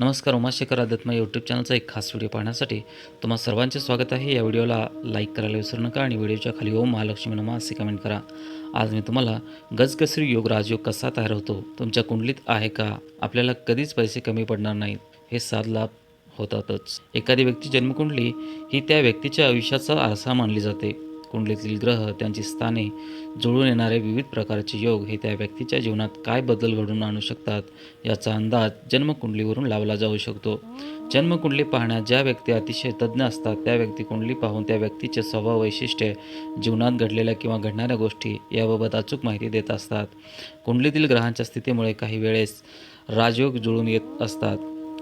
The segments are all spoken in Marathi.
नमस्कार उमाशेखर आदत्मा यूट्यूब चॅनलचा एक खास व्हिडिओ पाहण्यासाठी तुम्हा सर्वांचे स्वागत आहे. या व्हिडिओला लाईक करायला विसरू नका आणि व्हिडिओच्या खाली ओम महालक्ष्मी नमा असे कमेंट करा. आज मी तुम्हाला गजकसरी योग राजयोग कसा तयार होतो तुमच्या कुंडलीत आहे का आपल्याला कधीच पैसे कमी पडणार नाहीत हे सात लाभ होतातच. एखादी व्यक्ती जन्मकुंडली ही त्या व्यक्तीच्या आयुष्याचा आरसा मानली जाते. कुंडलीतील ग्रह त्यांची स्थाने जुळून येणारे विविध प्रकारचे योग हे त्या व्यक्तीच्या जीवनात काय बदल घडून आणू शकतात याचा अंदाज जन्मकुंडलीवरून लावला जाऊ शकतो. जन्मकुंडली पाहण्यात ज्या व्यक्ती अतिशय तज्ज्ञ असतात त्या व्यक्ती कुंडली पाहून त्या व्यक्तीचे स्वभाव वैशिष्ट्ये जीवनात घडलेल्या किंवा घडणाऱ्या गोष्टी याबाबत अचूक माहिती देत असतात. कुंडलीतील ग्रहांच्या स्थितीमुळे काही वेळेस राजयोग जुळून येत असतात.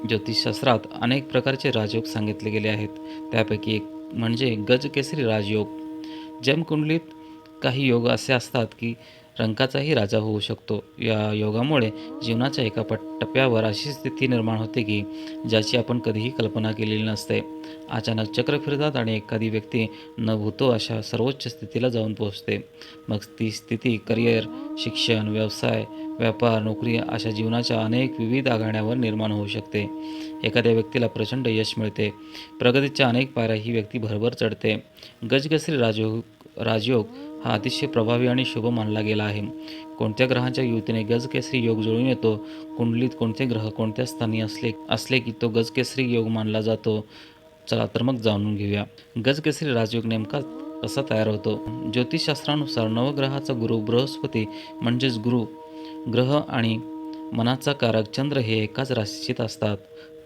ज्योतिषशास्त्रात अनेक प्रकारचे राजयोग सांगितले गेले आहेत. त्यापैकी एक म्हणजे गजकेसरी राजयोग. जमकुंडलीत काही योग असे असतात की रंकाचाही राजा होऊ शकतो. या योगामुळे जीवनाच्या एका पट टप्प्यावर अशी स्थिती निर्माण होते की ज्याची आपण कधीही कल्पना केलेली नसते. अचानक चक्र फिरतात आणि एखादी व्यक्ती न भूतो अशा सर्वोच्च स्थितीला जाऊन पोहोचते. मग ती स्थिती करिअर शिक्षण व्यवसाय व्यापार नोकरी अशा जीवनाच्या अनेक विविध आघाड्यावर निर्माण होऊ शकते. एखाद्या व्यक्तीला प्रचंड यश मिळते. प्रगतीच्या अनेक पायऱ्या ही व्यक्ती भरभर चढते. गजगसरी राजयोग राजयोग हा अतिशय प्रभावी आणि शुभ मानला गेला आहे. कोणत्या ग्रहांच्या युतीने गजकेसरी योग जुळून येतो? कुंडलीत कोणते ग्रह कोणत्या स्थानी असले असले की तो गजकेसरी योग मानला जातो? चला तर मग जाणून घेऊया. गजकेसरी राजयोग नेमका कसा तयार होतो? ज्योतिषशास्त्रानुसार नवग्रहाचा गुरु बृहस्पती म्हणजेच गुरु ग्रह आणि मनाचा कारक चंद्र हे एकाच राशीत असतात.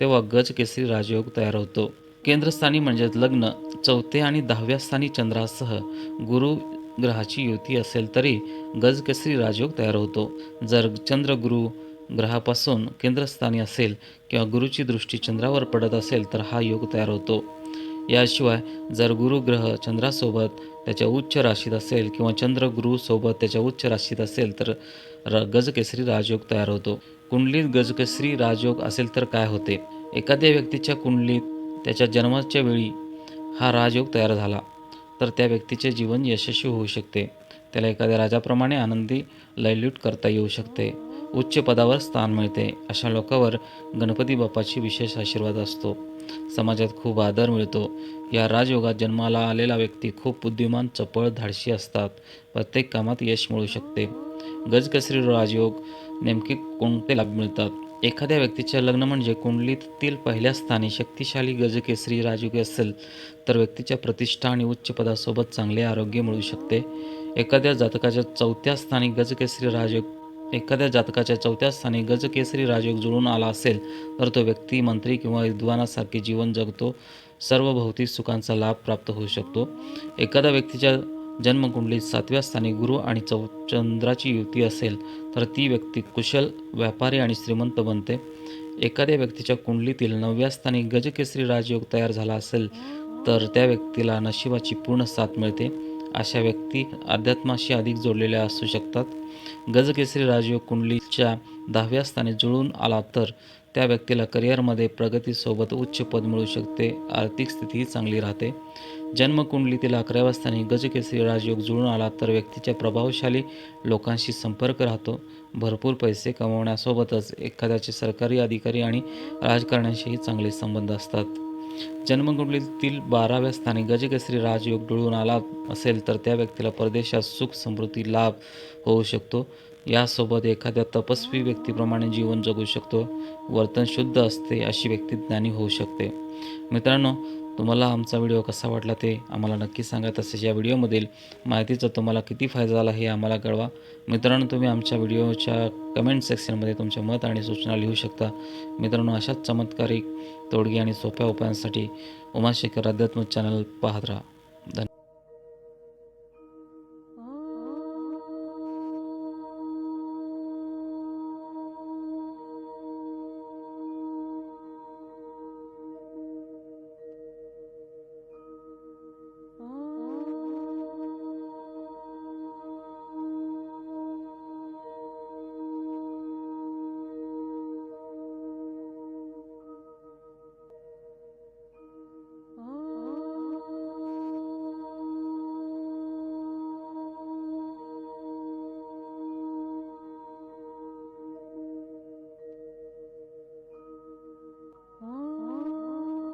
तेव्हा गज केसरी राजयोग तयार होतो. केंद्रस्थानी म्हणजेच लग्न चौथे आणि दहाव्या स्थानी चंद्रासह गुरु ग्रहाची युती असेल तरी गजकेसरी राजयोग तयार होतो. जर चंद्र गुरु ग्रहापासून केंद्रस्थानी असेल किंवा गुरुची दृष्टी चंद्रावर पडत असेल तर हा योग तयार होतो. याशिवाय जर गुरुग्रह चंद्रासोबत त्याच्या उच्च राशीत असेल किंवा चंद्र गुरुसोबत त्याच्या उच्च राशीत असेल तर र गजकेसरी राजयोग तयार होतो. कुंडलीत गजकेसरी राजयोग असेल तर काय होते? एखाद्या व्यक्तीच्या कुंडलीत त्याच्या जन्माच्या वेळी हा राजयोग तयार झाला. तर त्या व्यक्तीचे जीवन यशस्वी होऊ शकते. त्याला एखाद्या राजाप्रमाणे आनंदी लयलूट करता येऊ शकते. उच्च पदावर स्थान मिळते. अशा लोकांवर गणपती बाप्पाची विशेष आशीर्वाद असतो. समाजात खूप आदर मिळतो. या राजयोगात जन्माला आलेला व्यक्ती खूप बुद्धिमान चपळ धाडशी असतात. प्रत्येक कामात यश मिळू शकते. गजकसरी राजयोग नेमके कोणते लाभ मिळतात? एखाद्या व्यक्तीचे लग्न म्हणजे कुंडलीतील पहिल्या स्थानी शक्तिशाली गजकेसरी राजयोग असेल तर व्यक्तीच्या प्रतिष्ठा आणि उच्च पदासोबत चांगले आरोग्य मिळू शकते. एखाद्या जातकाच्या चौथ्या स्थानी गजकेसरी राजयोग एखाद्या जातकाच्या चौथ्या स्थानी गजकेसरी राजयोग जुळून आला असेल तर तो व्यक्ती मंत्री किंवा विद्वानासारखे जीवन जगतो. सर्व भौतिक सुखांचा लाभ प्राप्त होऊ शकतो. एखाद्या व्यक्तीच्या जन्मकुंडलीत सातव्या स्थानी गुरु आणि चौ चंद्राची युती असेल तर ती व्यक्ती कुशल व्यापारी आणि श्रीमंत बनते. एखाद्या व्यक्तीच्या कुंडलीतील नवव्या स्थानी गजकेसरी राजयोग तयार झाला असेल तर त्या व्यक्तीला नशिबाची पूर्ण साथ मिळते. अशा व्यक्ती अध्यात्माशी अधिक जोडलेल्या असू शकतात. गजकेसरी राजयोग कुंडलीच्या दहाव्या स्थानी जुळून आला तर त्या व्यक्तीला करिअरमध्ये प्रगतीसोबत उच्च पद मिळू शकते. आर्थिक स्थितीही चांगली राहते. जन्मकुंडलीतील अकराव्या स्थानी गजकेसरी राजयोग जुळून आला तर व्यक्तीच्या प्रभावशाली लोकांशी संपर्क राहतो. भरपूर पैसे कमवण्यासोबतच एखाद्याचे सरकारी अधिकारी आणि राजकारण्यांशीही चांगले संबंध असतात. जन्मकुंडलीतील बाराव्या स्थानी गजकेसरी राजयोग जुळून आला असेल तर त्या व्यक्तीला परदेशात सुख समृद्धी लाभ होऊ शकतो. यासोबत एखाद्या तपस्वी व्यक्तीप्रमाणे जीवन जगू शकतो. वर्तन शुद्ध असते अशी व्यक्ती ज्ञानी होऊ शकते. मित्रांनो तुम्हाला आमचा व्हिडिओ कसा वाटला ते आम्हाला नक्की सांगा. तसेच या व्हिडिओमधील माहितीचा तुम्हाला किती फायदा झाला हे आम्हाला कळवा. मित्रांनो तुम्ही आमच्या व्हिडिओच्या कमेंट सेक्शनमध्ये तुमचे मत आणि सूचना लिहू शकता. मित्रांनो अशाच चमत्कारिक तोडगी आणि सोप्या उपायांसाठी उमाशेखर अध्यात्म चॅनल पाहत राहा.